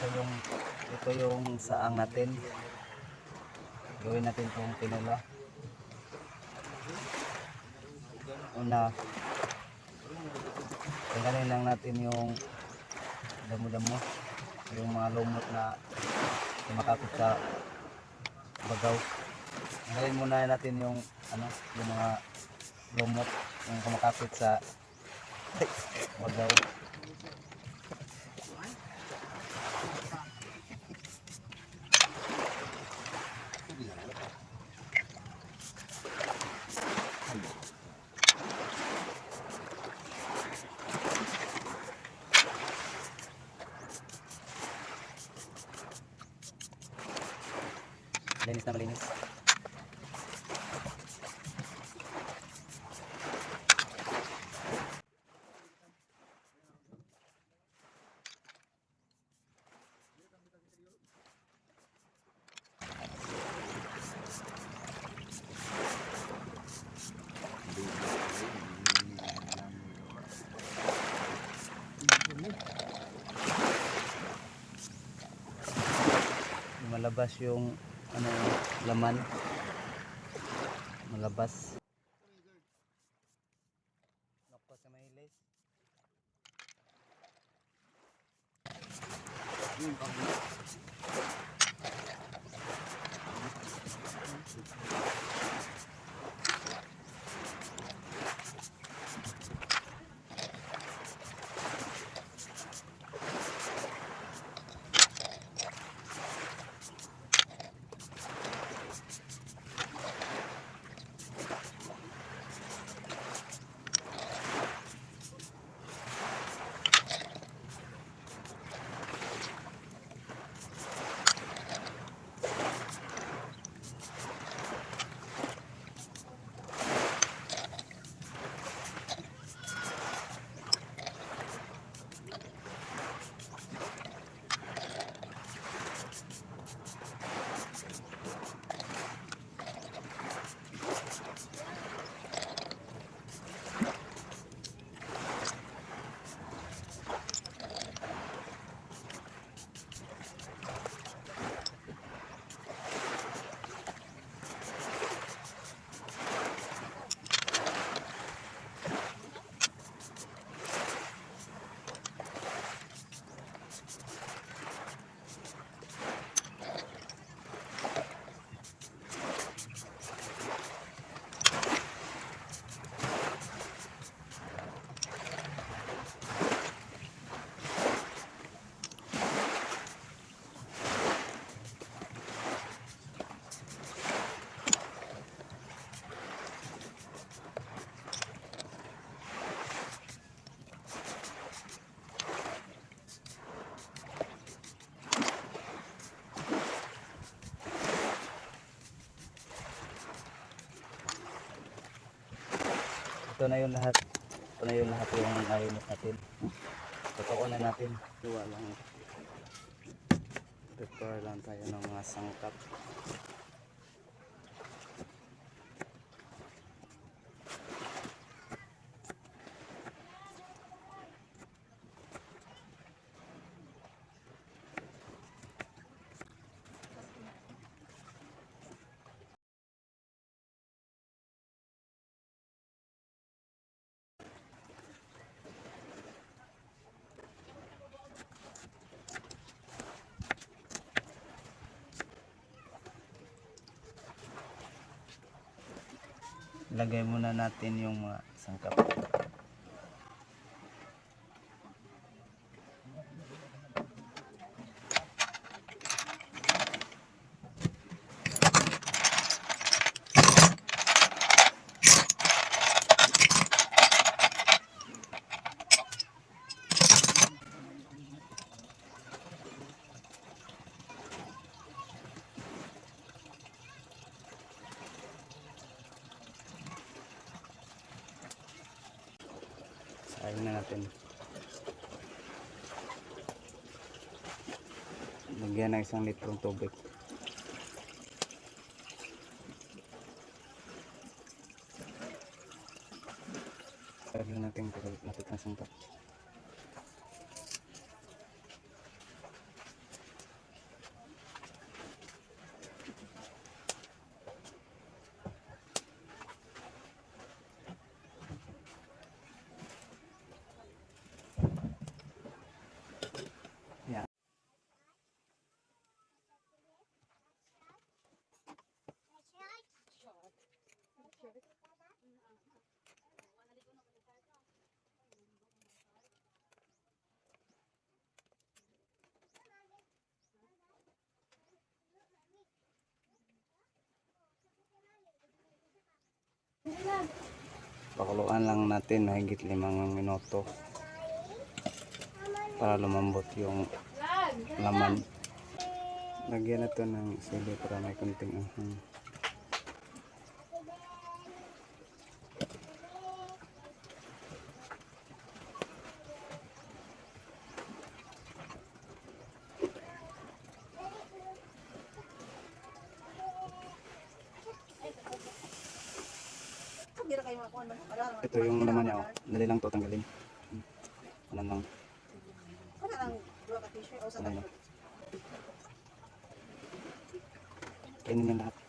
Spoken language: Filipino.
ito yung ito yung saang natin. Gawin natin itong pinula. Una tanggalin lang natin yung damo-damo. Yung mga lumot na kumakapit sa bagaw. Tanggalin muna natin yung ano yung mga lumot yung kumakapit sa bagaw Linis na malinis. malabas yung ano laman. Malabas. Nako sa mahilis ito na yung lahat. Ito na yung lahat yung ayunot natin. Totoo na natin. Gawa lang. Prepare lang tayo ng mga sangkap lagay muna natin yung mga sangkap Sayang na natin. Lagyan ng isang litrong tubig. Lagyan natin kapit na sangkap. Pakuluan lang natin mahigit limang minuto para lumambot yung laman. Lagyan na to ng sili para may kunting anghang. Ito yung laman niya. Oh. Dali lang to tanggalin. Ano lang. Ano lang. Kainin niya lahat.